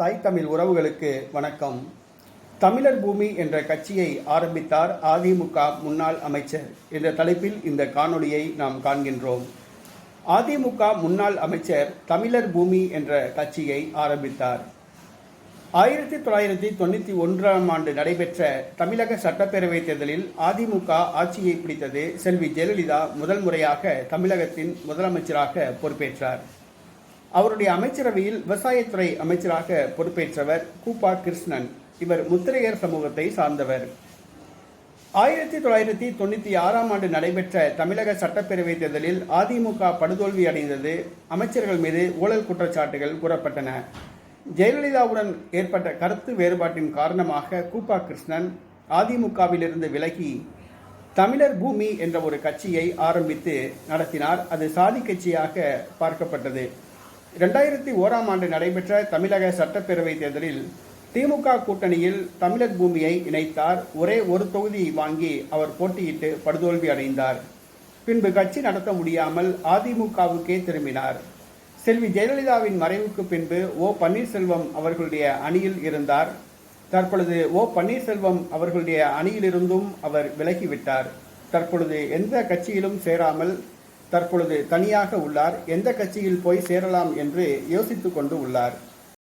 தாய் தமிழ் உறவுகளுக்கு வணக்கம். தமிழர் பூமி என்ற கட்சியை ஆரம்பித்தார் அதிமுக முன்னாள் அமைச்சர் என்ற தலைப்பில் இந்த காணொளியை நாம் காண்கின்றோம். அதிமுக முன்னாள் அமைச்சர் தமிழர் பூமி என்ற கட்சியை ஆரம்பித்தார். ஆயிரத்தி தொள்ளாயிரத்தி தொண்ணூற்றி ஒன்றாம் ஆண்டு நடைபெற்ற தமிழக சட்டப்பேரவைத் தேர்தலில் அதிமுக ஆட்சியை பிடித்தது செல்வி ஜெயலலிதா முதல் முறையாக தமிழகத்தின் முதலமைச்சராக பொறுப்பேற்றார். அவருடைய அமைச்சரவையில் விவசாயத்துறை அமைச்சராக பொறுப்பேற்றவர் கூப்பா கிருஷ்ணன். இவர் முத்திரையர் சமூகத்தை சார்ந்தவர். ஆயிரத்தி தொள்ளாயிரத்தி தொண்ணூற்றி ஆறாம் ஆண்டு நடைபெற்ற தமிழக சட்டப்பேரவை தேர்தலில் அதிமுக படுதோல்வி அடைந்தது அமைச்சர்கள் மீது ஊழல் குற்றச்சாட்டுகள் கூறப்பட்டன. ஜெயலலிதாவுடன் ஏற்பட்ட கருத்து வேறுபாட்டின் காரணமாக கூப்பா கிருஷ்ணன் அதிமுகவிலிருந்து விலகி தமிழர் பூமி என்ற ஒரு கட்சியை ஆரம்பித்து நடத்தினார். அது சாதி கட்சியாக பார்க்கப்பட்டது. இரண்டாயிரத்தி ஓராம் ஆண்டு நடைபெற்ற தமிழக சட்டப்பேரவை தேர்தலில் திமுக கூட்டணியில் தமிழர் பூமியை இணைத்தார். ஒரே ஒரு தொகுதி வாங்கி அவர் போட்டியிட்டு படுதோல்வி அடைந்தார். பின்பு கட்சி நடத்த முடியாமல் அதிமுகவுக்கே திரும்பினார். செல்வி ஜெயலலிதாவின் மறைவுக்கு பின்பு ஓ பன்னீர்செல்வம் அவர்களுடைய அணியில் இருந்தார். தற்பொழுது ஓ பன்னீர்செல்வம் அவர்களுடைய அணியிலிருந்தும் அவர் விலகிவிட்டார். தற்பொழுது எந்த கட்சியிலும் சேராமல் தற்பொழுது தனியாக உள்ளார். எந்த கட்சியில் போய் சேரலாம் என்று யோசித்துக் கொண்டு உள்ளார்.